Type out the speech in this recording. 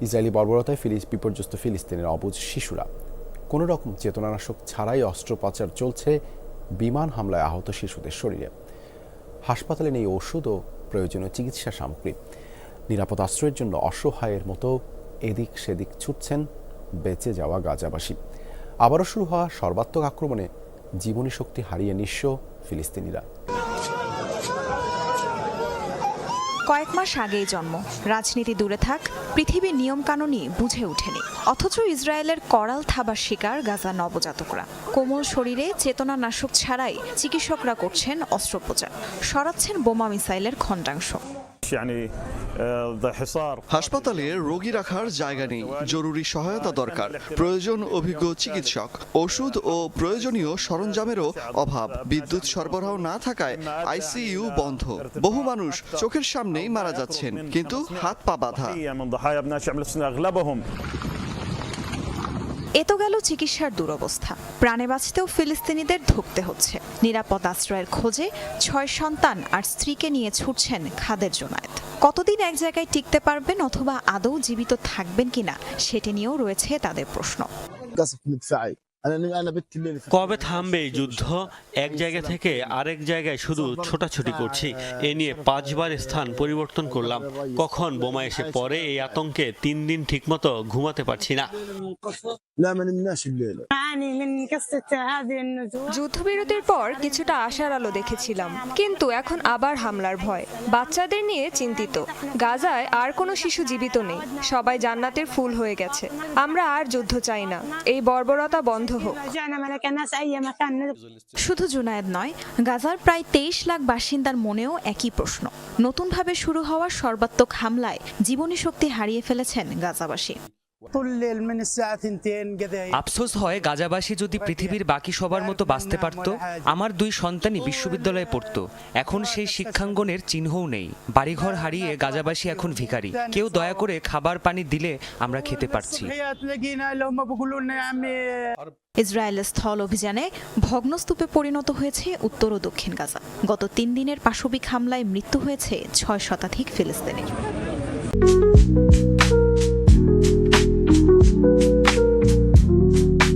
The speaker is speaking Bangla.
ইসরায়েলি বর্বরতায় ফিলিস, বিপর্যস্ত ফিলিস্তিনের অবুজ শিশুরা। কোনো রকম চেতনানাশক ছাড়াই অস্ত্রোপচার চলছে বিমান হামলায় আহত শিশুদের শরীরে। হাসপাতালে নেই ওষুধ ও প্রয়োজনীয় চিকিৎসা সামগ্রী। নিরাপদ আশ্রয়ের জন্য অসহায়ের মতো এদিক সেদিক ছুটছেন বেঁচে যাওয়া গাজাবাসী। আবারও শুরু হওয়া সর্বাত্মক আক্রমণে জীবনী শক্তি হারিয়ে নিঃস্ব ফিলিস্তিনিরা। কয়েক মাস আগেই জন্ম। রাজনীতি দূরে থাক, পৃথিবীর নিয়মকানুনই বুঝে ওঠেনি। অথচ ইসরায়েলের করাল থাবার শিকার গাজা নবজাতকরা। কোমল শরীরে চেতনা নাশক ছাড়াই চিকিৎসকরা করছেন অস্ত্রোপচার। সরাচ্ছেন বোমা মিসাইলের খণ্ডাংশ। হাসপাতালে রোগী রাখার জায়গা নেই জরুরি সহায়তা দরকার প্রয়োজন অভিজ্ঞ চিকিৎসক। ওষুধ ও প্রয়োজনীয় সরঞ্জামেরও অভাব বিদ্যুৎ সরবরাহ না থাকায় আইসিইউ বন্ধ। বহু মানুষ চোখের সামনেই মারা যাচ্ছেন কিন্তু হাত পা বাধা। এ তো গেল চিকিৎসার দুরবস্থা। প্রাণে বাঁচতেও ফিলিস্তিনিদের ধুকতে হচ্ছে। নিরাপদ আশ্রয়ের খোঁজে ছয় সন্তান আর স্ত্রীকে নিয়ে ছুটছেন খাদের জোনায়েত কতদিন এক জায়গায় টিকতে পারবেন অথবা আদৌ জীবিত থাকবেন কিনা, সেটি নিয়েও রয়েছে তাদের প্রশ্ন। কবে থামবে এই যুদ্ধ? এক জায়গা থেকে আরেক জায়গায় শুধু ছোটাছুটি করছি। এ নিয়ে পাঁচবার স্থান পরিবর্তন করলাম। কখন বোমা এসে পরে এই আতঙ্কে তিন দিন ঠিকমতো ঘুমাতে পারছি না। যুদ্ধবিরতির পর কিছুটা আশার আলো দেখেছিলাম কিন্তু এখন আবার হামলার ভয়। বাচ্চাদের নিয়ে চিন্তিত। গাজায় আর কোনো শিশু জীবিত নেই। সবাই জান্নাতের ফুল হয়ে গেছে। আমরা আর যুদ্ধ চাই না। এই বর্বরতা বন্ধ বন্ধ হোক। শুধু জুনায়েদ নয়, গাজার প্রায় তেইশ লাখ বাসিন্দার মনেও একই প্রশ্ন। নতুনভাবে শুরু হওয়া সর্বাত্মক হামলায় জীবনী শক্তি হারিয়ে ফেলেছেন গাজাবাসী। আফসোস হয় গাজাবাসী যদি পৃথিবীর বাকি সবার মতো বাঁচতে পারত আমার দুই সন্তানই বিশ্ববিদ্যালয়ে পড়ত। এখন সেই শিক্ষাঙ্গনের চিহ্নও নেই। বাড়িঘর হারিয়ে গাজাবাসী এখন ভিখারি। কেউ দয়া করে খাবার পানি দিলে আমরা খেতে পারছি। ইসরায়েলের স্থল অভিযানে ভগ্নস্তূপে পরিণত হয়েছে উত্তর ও দক্ষিণ গাজা। গত তিন দিনের পাশবিক হামলায় মৃত্যু হয়েছে ছয় শতাধিক ফিলিস্তিনি।